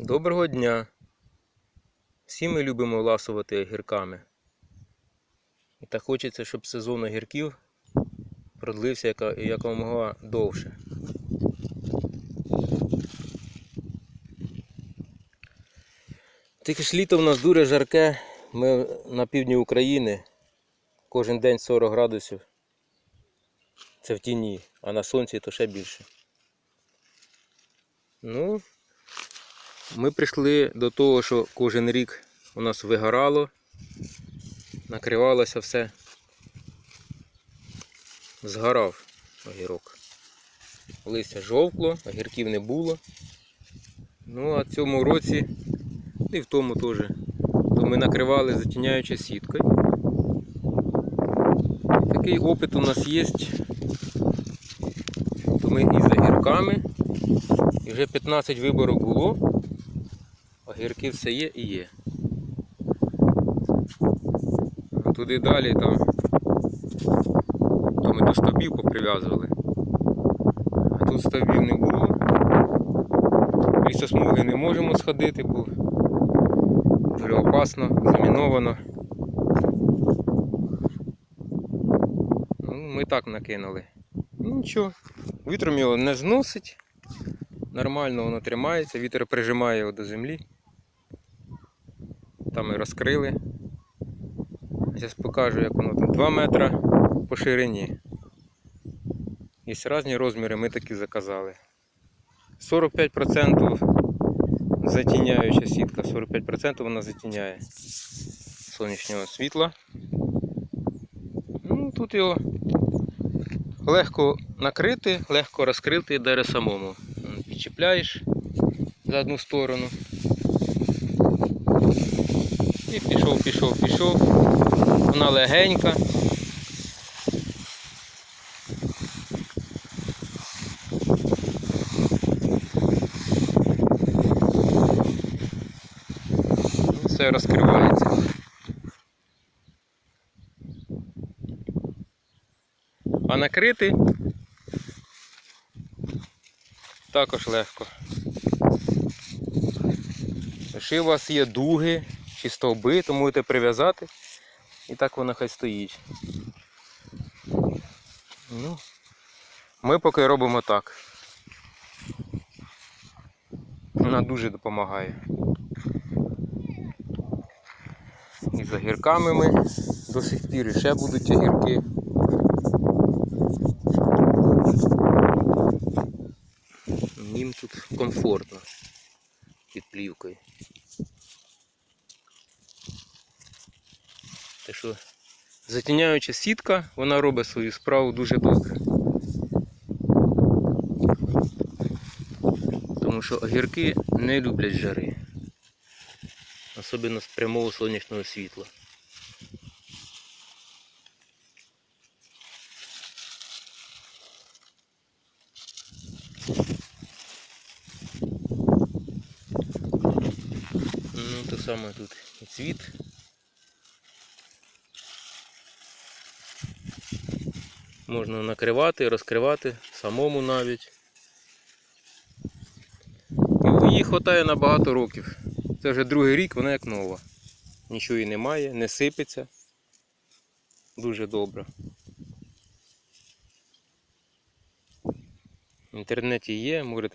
Доброго дня! Всі ми любимо ласувати огірками. І так хочеться, щоб сезон огірків продлився якомога довше. Тільки ж літо в нас дуже жарке. Ми на півдні України. Кожен день 40 градусів. Це в тіні, а на сонці то ще більше. Ну, ми прийшли до того, що кожен рік у нас вигорало, накривалося все. Згорав огірок. Листя жовкло, огірків не було. Ну, а цьому році, і в тому теж, то ми накривали затіняючи сіткою. Такий опит у нас є. То ми і з огірками, і вже 15 виборок було. Огірки все є і є. Туди далі там, то ми до стовбів поприв'язували. А тут стовбів не було. Після смуги не можемо сходити, бо дуже опасно, заміновано. Ну, ми так накинули. Ну, Нічого, вітром його не зносить. Нормально воно тримається, вітер прижимає його до землі. Там і розкрили. Зараз покажу, як воно там 2 метри по ширині. Є різні розміри, ми такі заказали. 45% затіняюча сітка, 45% вона затіняє сонячного світла. Ну, тут його легко накрити, легко розкрити дере самому. Підчіпляєш за одну сторону. І пішов, пішов, пішов. Вона легенька. Все розкривається. А накрити також легко. Якщо у вас є дуги чи стовби, то можете прив'язати і так вона хай стоїть. Ну, ми поки робимо так. Вона дуже допомагає. І з огірками ми до сих пір ще будуть огірки. Їм тут комфортно під плівкою. Так що затіняюча сітка, вона робить свою справу дуже добре. Тому що огірки не люблять жари. Особливо з прямого сонячного світла. Ну, то саме тут і цвіт. Можна накривати, розкривати, самому навіть. Їй вистачає на багато років. Це вже другий рік, вона як нова. Нічого її немає, не сипеться. Дуже добре. В інтернеті є, можете